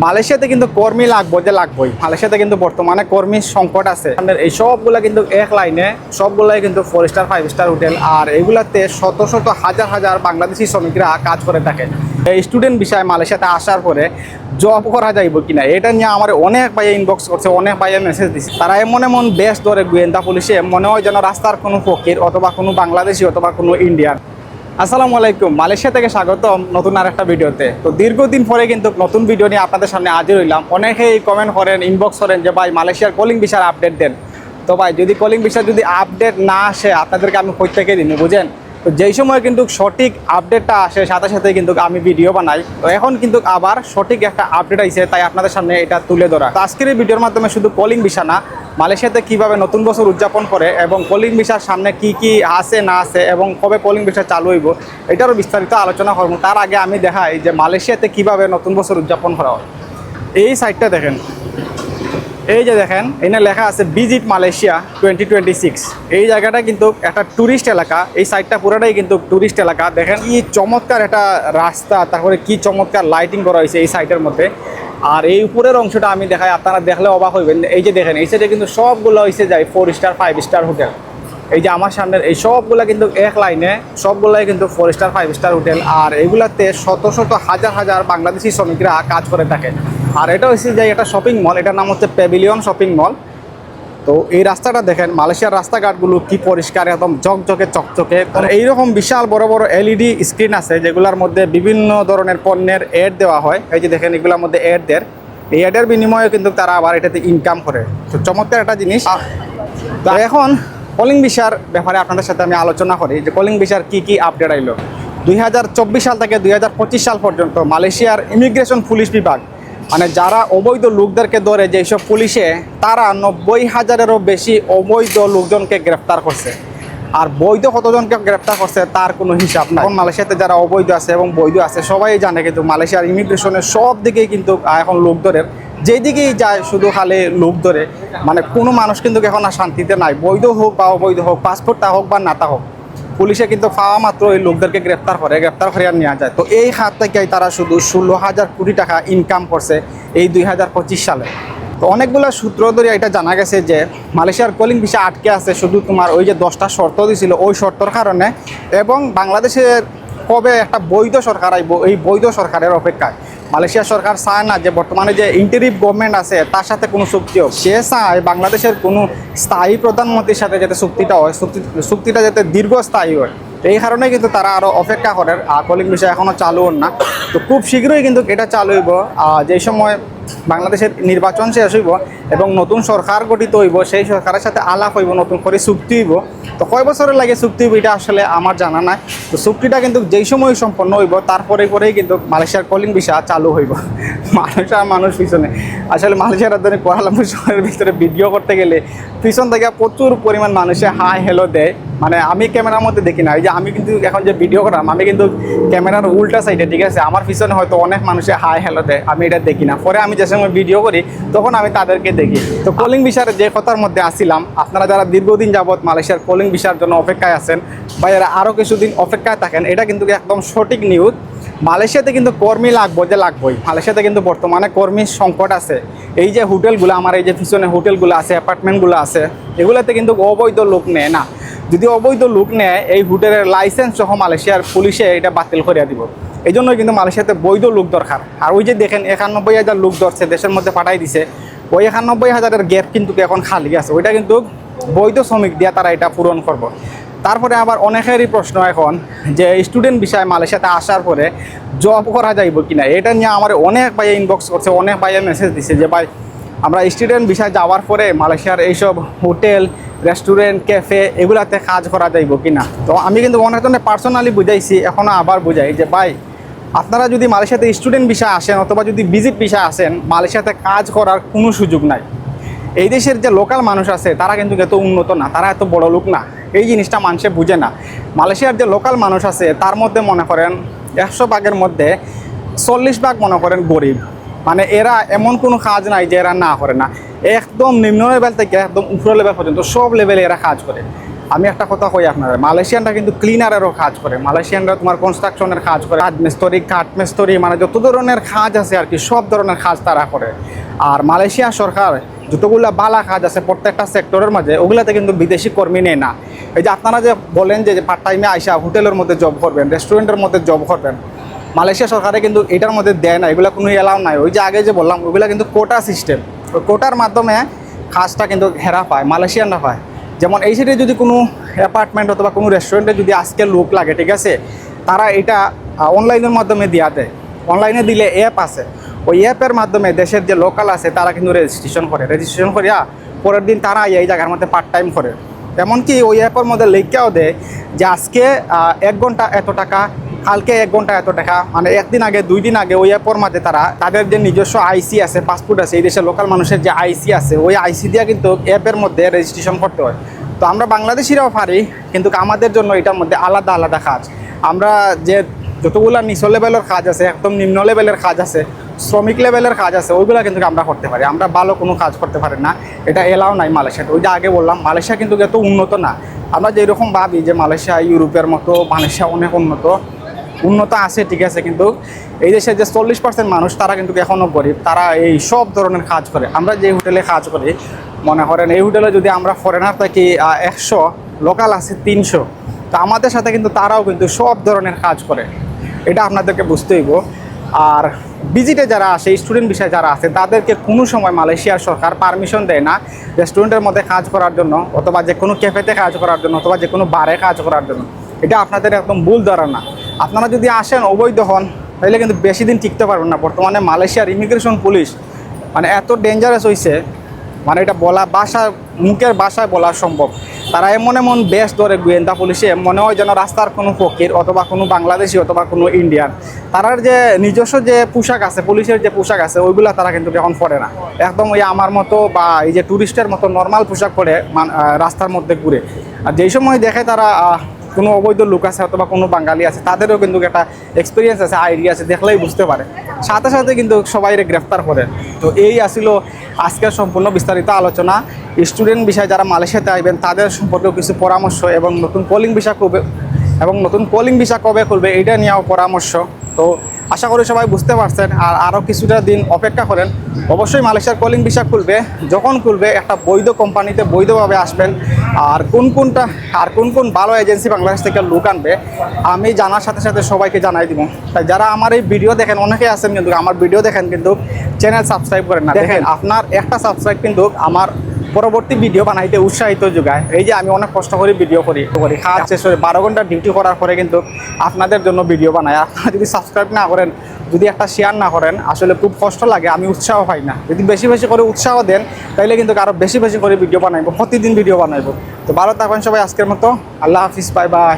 মালয়েশিয়াতে কিন্তু কর্মী লাগবো যে লাগবোই। মালয়েশিয়াতে কিন্তু বর্তমানে কর্মীর সংকট আছে। এই সবগুলা কিন্তু এক লাইনে, সবগুলাই কিন্তু four star five star hotel আর এগুলাতে শত শত হাজার হাজার বাংলাদেশি শ্রমিকরা কাজ করে থাকে। এই স্টুডেন্ট বিষয়ে মালয়েশিয়াতে আসার পরে জব করা যাইব কিনা, এটা নিয়ে আমার অনেক ভাইয়া ইনবক্স করছে, অনেক ভাইয়া মেসেজ দিচ্ছে তারা এমন এমন বেশ ধরে গোয়েন্দা পুলিশে, মনে হয় যেন রাস্তার কোনো ফকির অথবা কোনো বাংলাদেশি অথবা কোনো ইন্ডিয়ান আসসালামু আলাইকুম। মালয়েশিয়া থেকে স্বাগতম নতুন আর একটা ভিডিওতে। তো দীর্ঘদিন পরে কিন্তু নতুন ভিডিও নিয়ে আপনাদের সামনে হাজির হইলাম। অনেকেই কমেন্ট করেন ইনবক্স করেন যে, ভাই, মালয়েশিয়ার কলিং বিষয়ের আপডেট দেন। তো ভাই, যদি কলিং বিষয় যদি আপডেট না আসে, আপনাদেরকে আমি প্রত্যেকে দিন বুঝেন? তো যেই সময় কিন্তু সঠিক আপডেটটা আসে, সাথে সাথে কিন্তু আমি ভিডিও বানাই। তো এখন কিন্তু আবার সঠিক একটা আপডেট আইছে, তাই আপনাদের সামনে এটা তুলে ধরা। তো আজকের এই ভিডিওর মাধ্যমে শুধু কলিং বিষয় না, মালয়েশিয়াতে কীভাবে নতুন বছর উদযাপন করে এবং কলিং ভিসার সামনে কি কি আছে, না আছে, এবং কবে কলিং ভিসা চালু হইব, এটারও বিস্তারিত আলোচনা করব। তার আগে আমি দেখাই যে মালয়েশিয়াতে কীভাবে নতুন বছর উদযাপন করা হয়। এই সাইডটা দেখেন। এই যে দেখেন এখানে লেখা আছে visit Malaysia twenty twenty six এই জায়গাটা কিন্তু একটা ট্যুরিস্ট এলাকা, এই সাইডটা পুরোটাই কিন্তু ট্যুরিস্ট এলাকা। দেখেন কি চমৎকার একটা রাস্তা, তারপরে কি চমৎকার লাইটিং করা হয়েছে এই সাইডের মধ্যে। আর এই উপরের অংশটা আমি দেখাই, আপনারা দেখলে অবাক হইবেন। এই যে দেখেন, এই সাইডে কিন্তু সবগুলো হয়েছে যায় four star five star hotel এই যে আমার সামনের, এই সবগুলা কিন্তু এক লাইনে, সবগুলাই কিন্তু four star five star hotel আর এগুলাতে শত শত হাজার হাজার বাংলাদেশি শ্রমিকরা কাজ করে থাকে। আর এটা হচ্ছে যে এটা শপিং মল এটার নাম হচ্ছে প্যাভিলিয়ন শপিং মল তো এই রাস্তাটা দেখেন মালয়েশিয়ার রাস্তাঘাটগুলো কি পরিষ্কার একদম ঝকঝকে চকচকে। এইরকম বিশাল বড় বড় এলইডি স্ক্রিন আছে যেগুলোর মধ্যে বিভিন্ন ধরনের পণ্যের অ্যাড দেওয়া হয়। এই যে দেখেন এগুলোর মধ্যে অ্যাড দেয়। এই অ্যাডের বিনিময়ে কিন্তু তারা আবার এটাতে ইনকাম করে। তো চমৎকার একটা জিনিস। তো এখন কলিং ভিসার ব্যাপারে আপনাদের সাথে আমি আলোচনা করি যে কলিং ভিসার কি কি আপডেট আইলো। দুই হাজার চব্বিশ সাল থেকে দুই হাজার পঁচিশ সাল পর্যন্ত মালয়েশিয়ার ইমিগ্রেশন পুলিশ বিভাগ মানে যারা অবৈধ লোকদেরকে ধরে যেসব পুলিশে, তারা নব্বই হাজারেরও বেশি অবৈধ লোকজনকে গ্রেফতার করছে। আর বৈধ কতজনকে গ্রেফতার করছে, তার কোনো হিসাব নাই। এখন মালয়েশিয়াতে যারা অবৈধ আছে এবং বৈধ আছে, সবাই জানে কিন্তু মালয়েশিয়ার ইমিগ্রেশনের সব দিকেই কিন্তু এখন লোক ধরে। যেদিকেই যায় শুধু খালি লোক ধরে। মানে কোনো মানুষ কিন্তু এখন আর শান্তিতে নাই। বৈধ হোক বা অবৈধ হোক পাসপোর্টটা হোক বা নাতা হোক। পুলিশে কিন্তু পাওয়া মাত্র এই লোকদেরকে গ্রেপ্তার করে গ্রেপ্তার করে আর নেওয়া যায়। তো এই হাত থেকে তারা শুধু ষোলো হাজার কোটি টাকা ইনকাম করছে এই দুই হাজার পঁচিশ সালে। তো অনেকগুলো সূত্র ধরে এটা জানা গেছে যে মালয়েশিয়ার কলিং ভিসা আটকে আছে শুধু তোমার ওই যে দশটা শর্ত দিছিল ওই শর্তর কারণে এবং বাংলাদেশের কবে একটা বৈধ সরকার আইব, এই বৈধ সরকারের অপেক্ষায়। মালয়েশিয়া সরকার চায় না যে বর্তমানে যে ইন্টারিভ গভর্নমেন্ট আছে, তার সাথে কোনো চুক্তি হোক। সে চায় বাংলাদেশের কোনো স্থায়ী প্রধানমন্ত্রীর সাথে যাতে চুক্তিটা হয়, চুক্তি, চুক্তিটা যাতে দীর্ঘস্থায়ী হয়। এই কারণে কিন্তু তারা আরও অপেক্ষা করেন কলিং বিষয় এখনও চালু হন না। তো খুব শীঘ্রই কিন্তু এটা চালু হইব। যে সময় বাংলাদেশের নির্বাচন শেষ হইব এবং নতুন সরকার গঠিত হইব, সেই সরকারের সাথে আলাপ হইব, নতুন করে চুক্তি হইব। তো কয় বছরের লাগে চুক্তি হইব এটা আসলে আমার জানা নাই। তো চুক্তিটা কিন্তু যেই সময় সম্পন্ন হইব তারপরে পরেই কিন্তু মালয়েশিয়ার কলিং ভিসা চালু হইব। মানুষ আর মানুষ পিছনে। আসলে মালয়েশিয়ার রাজধানী কোয়ালালামপুর শহরের ভিতরে ভিডিও করতে গেলে পিছন থেকে প্রচুর পরিমাণ মানুষে হাই হ্যালো দেয়। মানে আমি ক্যামেরার মধ্যে দেখি না, এই যে আমি কিন্তু এখন যে ভিডিও করাম আমি কিন্তু ক্যামেরার উল্টা সাইডে ঠিক আছে? আমার পিছনে হয়তো অনেক মানুষে হাই হ্যালো দেয়, আমি এটা দেখি না। পরে আমি যে সময় ভিডিও করি, তখন আমি তাদেরকে দেখি। তো কলিং ভিসার যে কথার মধ্যে আসছিলাম আপনারা যারা দীর্ঘদিন যাবৎ মালয়েশিয়ার কলিং ভিসার জন্য অপেক্ষায় আছেন বা যারা আরও কিছুদিন অপেক্ষায় থাকেন, এটা কিন্তু একদম সঠিক নিউজ মালয়েশিয়াতে কিন্তু কর্মী লাগবো যে লাগবোই। মালয়েশিয়াতে কিন্তু বর্তমানে কর্মীর সংকট আছে। এই যে হোটেলগুলো, আমার এই যে পিছনে হোটেলগুলো আছে, অ্যাপার্টমেন্টগুলো আছে, এগুলোতে কিন্তু অবৈধ লোক নেয় না। যদি অবৈধ লোক নেয়, এই হোটেলের লাইসেন্স সহ মালয়েশিয়ার পুলিশে এটা বাতিল করিয়া দিব। এই জন্যই কিন্তু মালয়েশিয়াতে বৈধ লোক দরকার। আর ওই যে দেখেন, একানব্বই হাজার লোক ধরছে, দেশের মধ্যে পাঠাই দিছে। ওই একানব্বই হাজারের গ্যাপ কিন্তু এখন খালি আছে। ওইটা কিন্তু বৈধ শ্রমিক দিয়ে তারা এটা পূরণ করব। তারপরে আবার অনেকেরই প্রশ্ন এখন যে স্টুডেন্ট বিষয় মালয়েশিয়াতে আসার পরে জব করা যাইব কিনা? এটা নিয়ে আমার অনেক ভাইয়া ইনবক্স করছে, অনেক ভাইয়া মেসেজ দিছে যে, ভাই, আমরা স্টুডেন্ট বিষয় যাওয়ার পরে মালয়েশিয়ার এইসব হোটেল রেস্টুরেন্ট ক্যাফে এগুলাতে কাজ করা যাইব কিনা? তো আমি কিন্তু অনেকজনের পার্সোনালি বুঝাইছি এখনও আবার বুঝাই যে, ভাই আপনারা যদি মালয়েশিয়াতে স্টুডেন্ট বিষয় আসেন অথবা যদি ভিজিট বিষয় আসেন, মালয়েশিয়াতে কাজ করার কোনো সুযোগ নাই। এই দেশের যে লোকাল মানুষ আছে, তারা কিন্তু এত উন্নত না, তারা এত বড় লোক না। এই জিনিসটা মানুষে বুঝে না। মালয়েশিয়ার যে লোকাল মানুষ আছে, তার মধ্যে মনে করেন একশো ভাগের মধ্যে চল্লিশ ভাগ মনে করেন গরিব। মানে এরা এমন কোনো কাজ নাই যে এরা না করে না। একদম নিম্ন লেভেল থেকে একদম উপর লেভেল পর্যন্ত সব লেভেলে এরা কাজ করে। আমি একটা কথা কই আপনারা, মালয়েশিয়ানরা কিন্তু ক্লিনারেরও কাজ করে। মালয়েশিয়ানরা তোমার কনস্ট্রাকশনের কাজ করে কাঠ মেস্তরি কাঠ মানে যত ধরনের কাজ আছে আর কি, সব ধরনের কাজ তারা করে। আর মালয়েশিয়া সরকার যতগুলা বালা কাজ আছে প্রত্যেকটা সেক্টরের মাঝে, ওগুলাতে কিন্তু বিদেশি কর্মী নেয় না। এই যে আপনারা যে বলেন যে পার্ট টাইমে আইসা হোটেলের মধ্যে জব করবেন রেস্টুরেন্টের মধ্যে জব করবেন, মালয়েশিয়া সরকারে কিন্তু এটার মধ্যে দেয় না, এগুলো কোনো এলাও নাই। ওই যে আগে যে বললাম ওইগুলো কিন্তু কোটা সিস্টেম ওই কোটার মাধ্যমে কাজটা কিন্তু হেরা পায়, মালয়েশিয়ানরা পায়। যেমন এই সাইডে যদি কোনো অ্যাপার্টমেন্ট অথবা কোনো রেস্টুরেন্টে যদি আজকে লোক লাগে, ঠিক আছে? তারা এটা অনলাইনের মাধ্যমে দেওয়া দেয়। অনলাইনে দিলে অ্যাপ আছে। ওই অ্যাপের মাধ্যমে দেশের যে লোকাল আছে, তারা কিন্তু রেজিস্ট্রেশন করে। রেজিস্ট্রেশন করিয়া পরের দিন তারা এই জায়গার মধ্যে পার্ট টাইম করে। এমনকি ওই অ্যাপের মধ্যে লেখাও দেয় যে আজকে এক ঘণ্টা এত টাকা, কালকে এক ঘণ্টা এত টাকা মানে একদিন আগে, দুই দিন আগে ওই অ্যাপের মাঝে তারা তাদের যে নিজস্ব আইসি আছে পাসপোর্ট আছে, এই দেশের লোকাল মানুষের যে আইসি আছে, ওই আইসি দিয়ে কিন্তু অ্যাপের মধ্যে রেজিস্ট্রেশন করতে হয়। তো আমরা বাংলাদেশিরাও পারি, কিন্তু আমাদের জন্য এটার মধ্যে আলাদা আলাদা কাজ। আমরা যে যতগুলো নিচু লেভেলের কাজ আছে, একদম নিম্ন লেভেলের কাজ আছে, শ্রমিক লেভেলের কাজ আছে, ওইগুলো কিন্তু আমরা করতে পারি। আমরা ভালো কোনো কাজ করতে পারি না, এটা এলাও নাই মালয়েশিয়াতে। ওইটা আগে বললাম, মালয়েশিয়া কিন্তু এত উন্নত না। আমরা যেরকম ভাবি যে মালয়েশিয়া, ইউরোপের মতো, মালয়েশিয়া অনেক উন্নত উন্নত আছে, ঠিক আছে, কিন্তু এই দেশের যে চল্লিশ পার্সেন্ট মানুষ, তারা কিন্তু এখনও গরিব। তারা এই সব ধরনের কাজ করে। আমরা যে হোটেলে কাজ করি মনে করেন, এই হোটেলে যদি আমরা ফরেনার থাকি একশো লোকাল আছে তিনশো। তো আমাদের সাথে কিন্তু তারাও কিন্তু সব ধরনের কাজ করে। এটা আপনাদেরকে বুঝতে হইব। আর ভিজিটে যারা আসে স্টুডেন্ট বিষয়ে যারা আছে, তাদেরকে কোনো সময় মালয়েশিয়ার সরকার পারমিশন দেয় না রেস্টুরেন্টের মধ্যে কাজ করার জন্য, অথবা যে কোনো ক্যাফেতে কাজ করার জন্য, অথবা যে কোনো বারে কাজ করার জন্য। এটা আপনাদের একদম ভুল ধারণা আপনারা যদি আসেন, অবৈধ হন, তাহলে কিন্তু বেশি দিন টিকতে পারবেন না। বর্তমানে মালয়েশিয়ার ইমিগ্রেশন পুলিশ মানে এত ডেঞ্জারাস হয়েছে মানে এটা বলা বাসা, মুখের বাসায় বলা সম্ভব। তারা এমন এমন বেশ ধরে গোয়েন্দা পুলিশে, মনে হয় যেন রাস্তার কোনো ফকির অথবা কোনো বাংলাদেশি অথবা কোনো ইন্ডিয়ান। তারার যে নিজস্ব যে পোশাক আছে, পুলিশের যে পোশাক আছে, ওইগুলা তারা কিন্তু এখন পরে না। একদম ওই আমার মতো বা এই যে ট্যুরিস্টের মতো নর্মাল পোশাক পরে রাস্তার মধ্যে ঘুরে। আর যেই সময় দেখে তারা কোনো অবৈধ লোক আছে অথবা কোনো বাঙালি আছে, তাদেরও কিন্তু একটা এক্সপিরিয়েন্স আছে আইডিয়া আছে, দেখলেই বুঝতে পারে। সাথে সাথে কিন্তু সবাই গ্রেফতার করে। তো এই আসিল আজকের সম্পূর্ণ বিস্তারিত আলোচনা। স্টুডেন্ট বিষয়ে যারা মালয়েশিয়াতে আসবেন তাদের সম্পর্কেও কিছু পরামর্শ এবং নতুন কলিং বিষয় কবে এবং নতুন কলিং বিষয় কবে খুলবে এটা নিয়েও পরামর্শ। তো আশা করি সবাই বুঝতে পারছেন। আর আরও কিছুটা দিন অপেক্ষা করেন। অবশ্যই মালয়েশিয়ার কলিং ভিসা খুলবে। যখন খুলবে একটা বৈধ কোম্পানিতে বৈধভাবে আসবেন। আর কোন কোনটা আর কোন কোন ভালো এজেন্সি বাংলাদেশ থেকে লোক আনবে আমি জানার সাথে সাথে সবাইকে জানাই দিব। তাই যারা আমার এই ভিডিও দেখেন অনেকে আছেন কিন্তু আমার ভিডিও দেখেন কিন্তু চ্যানেল সাবস্ক্রাইব করেন না। দেখেন। আপনার একটা সাবস্ক্রাইব কিন্তু আমার পরবর্তী ভিডিও বানাইতে উৎসাহিত যোগায়। এই যে আমি অনেক কষ্ট করে ভিডিও করি করি। খাওয়া শেষ করে বারো ঘণ্টা ডিউটি করার পরে কিন্তু আপনাদের জন্য ভিডিও বানাই। আপনারা যদি সাবস্ক্রাইব না করেন, যদি একটা শেয়ার না করেন, আসলে খুব কষ্ট লাগে, আমি উৎসাহ পাই না। যদি বেশি বেশি করে উৎসাহ দেন তাহলে কিন্তু আরও বেশি বেশি করে ভিডিও বানাইবো, প্রতিদিন ভিডিও বানাইবো। তো ভালো থাকবেন সবাই আজকের মতো। আল্লাহ হাফিজ বাই বাই